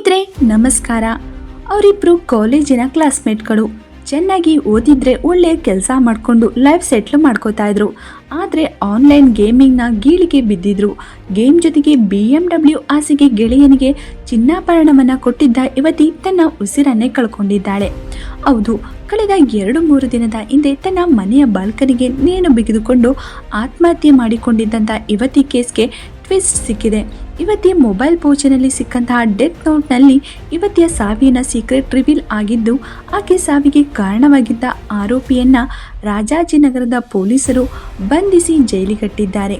ಸ್ನೇಹಿತರೆ, ನಮಸ್ಕಾರ. ಅವರಿಬ್ರು ಕಾಲೇಜಿನ ಕ್ಲಾಸ್ಮೇಟ್ಗಳು. ಚೆನ್ನಾಗಿ ಓದಿದ್ರೆ ಒಳ್ಳೆ ಕೆಲಸ ಮಾಡಿಕೊಂಡು ಲೈಫ್ ಸೆಟ್ಲ್ ಮಾಡ್ಕೋತಾ ಇದ್ರು. ಆದರೆ ಆನ್ಲೈನ್ ಗೇಮಿಂಗ್ನ ಗೀಳಿಗೆ ಬಿದ್ದಿದ್ರು. ಗೇಮ್ ಜೊತೆಗೆ ಬಿ ಎಂ ಡಬ್ಲ್ಯೂ ಆಸೆಗೆ ಗೆಳೆಯನಿಗೆ ಚಿನ್ನಾಭರಣವನ್ನು ಕೊಟ್ಟಿದ್ದ ಯುವತಿ ತನ್ನ ಉಸಿರನ್ನೇ ಕಳ್ಕೊಂಡಿದ್ದಾಳೆ. ಹೌದು, ಕಳೆದ ಎರಡು ಮೂರು ದಿನದ ಹಿಂದೆ ತನ್ನ ಮನೆಯ ಬಾಲ್ಕನಿಗೆ ನೇಣು ಬಿಗಿದುಕೊಂಡು ಆತ್ಮಹತ್ಯೆ ಮಾಡಿಕೊಂಡಿದ್ದಂಥ ಯುವತಿ ಕೇಸ್ಗೆ ಟ್ವಿಸ್ಟ್ ಸಿಕ್ಕಿದೆ. ಯುವತಿಯ ಮೊಬೈಲ್ ಪೋಚನಲ್ಲಿ ಸಿಕ್ಕಂತಹ ಡೆತ್ ನೋಟ್ನಲ್ಲಿ ಯುವತಿಯ ಸಾವಿನ ಸೀಕ್ರೆಟ್ ರಿವೀಲ್ ಆಗಿದ್ದು, ಆಕೆ ಸಾವಿಗೆ ಕಾರಣವಾಗಿದ್ದ ಆರೋಪಿಯನ್ನ ರಾಜಾಜಿನಗರದ ಪೊಲೀಸರು ಬಂಧಿಸಿ ಜೈಲಿಗಟ್ಟಿದ್ದಾರೆ.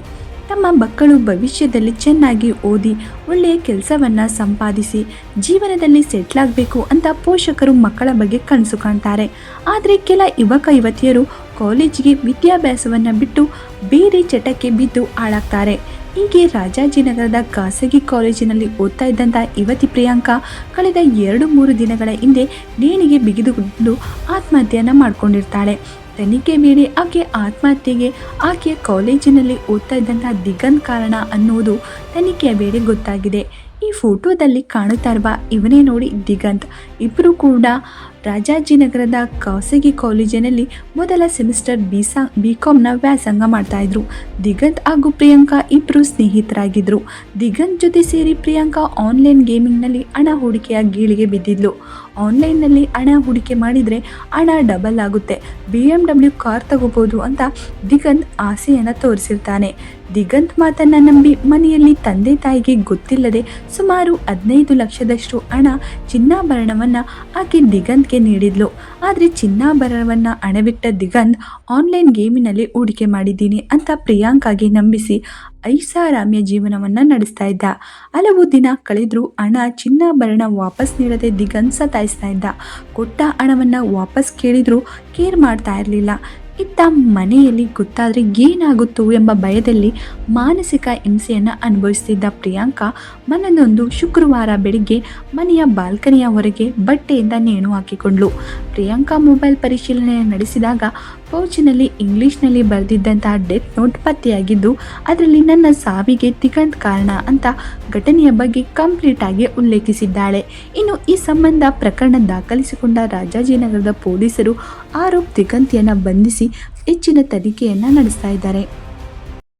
ತಮ್ಮ ಮಕ್ಕಳು ಭವಿಷ್ಯದಲ್ಲಿ ಚೆನ್ನಾಗಿ ಓದಿ, ಒಳ್ಳೆಯ ಕೆಲಸವನ್ನು ಸಂಪಾದಿಸಿ, ಜೀವನದಲ್ಲಿ ಸೆಟ್ಲಾಗಬೇಕು ಅಂತ ಪೋಷಕರು ಮಕ್ಕಳ ಬಗ್ಗೆ ಕನಸು ಕಾಣ್ತಾರೆ. ಆದರೆ ಕೆಲ ಯುವಕ ಯುವತಿಯರು ಕಾಲೇಜಿಗೆ ವಿದ್ಯಾಭ್ಯಾಸವನ್ನು ಬಿಟ್ಟು ಬೇರೆ ಚಟಕ್ಕೆ ಬಿದ್ದು ಹಾಳಾಗ್ತಾರೆ. ಹೀಗೆ ರಾಜಾಜಿನಗರದ ಖಾಸಗಿ ಕಾಲೇಜಿನಲ್ಲಿ ಓದ್ತಾ ಇದ್ದಂಥ ಯುವತಿ ಪ್ರಿಯಾಂಕಾ ಕಳೆದ ಎರಡು ಮೂರು ದಿನಗಳ ಹಿಂದೆ ನೇಣಿಗೆ ಬಿಗಿದುಕೊಂಡು ಆತ್ಮಹತ್ಯೆಯನ್ನು ಮಾಡಿಕೊಂಡಿರ್ತಾಳೆ. ತನಿಖೆ ವೇಳೆ ಆಕೆ ಆತ್ಮಹತ್ಯೆಗೆ ಆಕೆಯ ಕಾಲೇಜಿನಲ್ಲಿ ಓದ್ತಾ ಇದ್ದಂಥ ದಿಗಂತ್ ಕಾರಣ ಅನ್ನುವುದು ತನಿಖೆಯ ವೇಳೆ ಗೊತ್ತಾಗಿದೆ. ಈ ಫೋಟೋದಲ್ಲಿ ಕಾಣುತ್ತಾ ಇರುವ ಇವನೇ ನೋಡಿ ದಿಗಂತ್. ಇಬ್ಬರು ಕೂಡ ರಾಜಾಜಿನಗರದ ಖಾಸಗಿ ಕಾಲೇಜಿನಲ್ಲಿ ಮೊದಲ ಸೆಮಿಸ್ಟರ್ ಬಿ ಸಾ, ಬಿ ಕಾಮ್ನ ವ್ಯಾಸಂಗ ಮಾಡ್ತಾಯಿದ್ರು ದಿಗಂತ್ ಹಾಗೂ ಪ್ರಿಯಾಂಕಾ ಇಬ್ಬರು ಸ್ನೇಹಿತರಾಗಿದ್ದರು ದಿಗಂತ್ ಜೊತೆ ಸೇರಿ ಪ್ರಿಯಾಂಕಾ ಆನ್ಲೈನ್ ಗೇಮಿಂಗ್ನಲ್ಲಿ ಹಣ ಹೂಡಿಕೆಯ ಗೀಳಿಗೆ ಬಿದ್ದಿದ್ಲು. ಆನ್ಲೈನ್ನಲ್ಲಿ ಹಣ ಹೂಡಿಕೆ ಮಾಡಿದರೆ ಹಣ ಡಬಲ್ ಆಗುತ್ತೆ. ಬಿ ಎಂ ಡಬ್ಲ್ಯೂ ಕಾರ್ ತಗೋಬೋದು ಅಂತ ದಿಗಂತ್ ಆಸೆಯನ್ನು ತೋರಿಸಿರ್ತಾನೆ. ದಿಗಂತ್ ಮಾತನ್ನ ನಂಬಿ ಮನೆಯಲ್ಲಿ ತಂದೆ ತಾಯಿಗೆ ಗೊತ್ತಿಲ್ಲದೆ ಸುಮಾರು ಹದಿನೈದು ಲಕ್ಷದಷ್ಟು ಹಣ ಚಿನ್ನಾಭರಣವನ್ನ ಆಕೆ ದಿಗಂತ್ಗೆ ನೀಡಿದ್ಲು. ಆದರೆ ಹಣ ಹಣವಿಟ್ಟ ದಿಗಂತ್ ಆನ್ಲೈನ್ ಗೇಮಿನಲ್ಲಿ ಹೂಡಿಕೆ ಮಾಡಿದ್ದೀನಿ ಅಂತ ಪ್ರಿಯಾಂಕಾಗೆ ನಂಬಿಸಿ ಐಷಾರಾಮ್ಯ ಜೀವನವನ್ನು ನಡೆಸ್ತಾ ಇದ್ದ. ಹಲವು ದಿನ ಕಳೆದರೂ ಹಣ ಚಿನ್ನಾಭರಣ ವಾಪಸ್ ನೀಡದೆ ದಿಗಂತ್ ಸತಾಯಿಸ್ತಾ ಇದ್ದ. ಕೊಟ್ಟ ಹಣವನ್ನು ವಾಪಸ್ ಕೇಳಿದರೂ ಕೇರ್ ಮಾಡ್ತಾ ಇರಲಿಲ್ಲ. ಇತ್ತ ಮನೆಯಲ್ಲಿ ಗೊತ್ತಾದರೆ ಏನಾಗುತ್ತೋ ಎಂಬ ಭಯದಲ್ಲಿ ಮಾನಸಿಕ ಹಿಂಸೆಯನ್ನು ಅನುಭವಿಸ್ತಿದ್ದ ಪ್ರಿಯಾಂಕಾ ಮನನೊಂದು ಶುಕ್ರವಾರ ಬೆಳಿಗ್ಗೆ ಮನೆಯ ಬಾಲ್ಕನಿಯ ಹೊರಗೆ ಬಟ್ಟೆಯಿಂದ ನೇಣು ಹಾಕಿಕೊಂಡ್ಳು. ಪ್ರಿಯಾಂಕಾ ಮೊಬೈಲ್ ಪರಿಶೀಲನೆ ನಡೆಸಿದಾಗ ಪೌಚಿನಲ್ಲಿ ಇಂಗ್ಲಿಷ್ನಲ್ಲಿ ಬರೆದಿದ್ದಂತಹ ಡೆತ್ ನೋಟ್ ಪತ್ತೆಯಾಗಿದ್ದು, ಅದರಲ್ಲಿ ನನ್ನ ಸಾವಿಗೆ ದಿಗಂತ್ ಕಾರಣ ಅಂತ ಘಟನೆಯ ಬಗ್ಗೆ ಕಂಪ್ಲೀಟ್ ಆಗಿ ಉಲ್ಲೇಖಿಸಿದ್ದಾಳೆ. ಇನ್ನು ಈ ಸಂಬಂಧ ಪ್ರಕರಣ ದಾಖಲಿಸಿಕೊಂಡ ರಾಜಾಜಿನಗರದ ಪೊಲೀಸರು ಆರೋಪ್ ತಿಕಂತಿಯನ್ನು ಬಂಧಿಸಿ ಹೆಚ್ಚಿನ ತನಿಖೆಯನ್ನು ನಡೆಸ್ತಾ ಇದ್ದಾರೆ.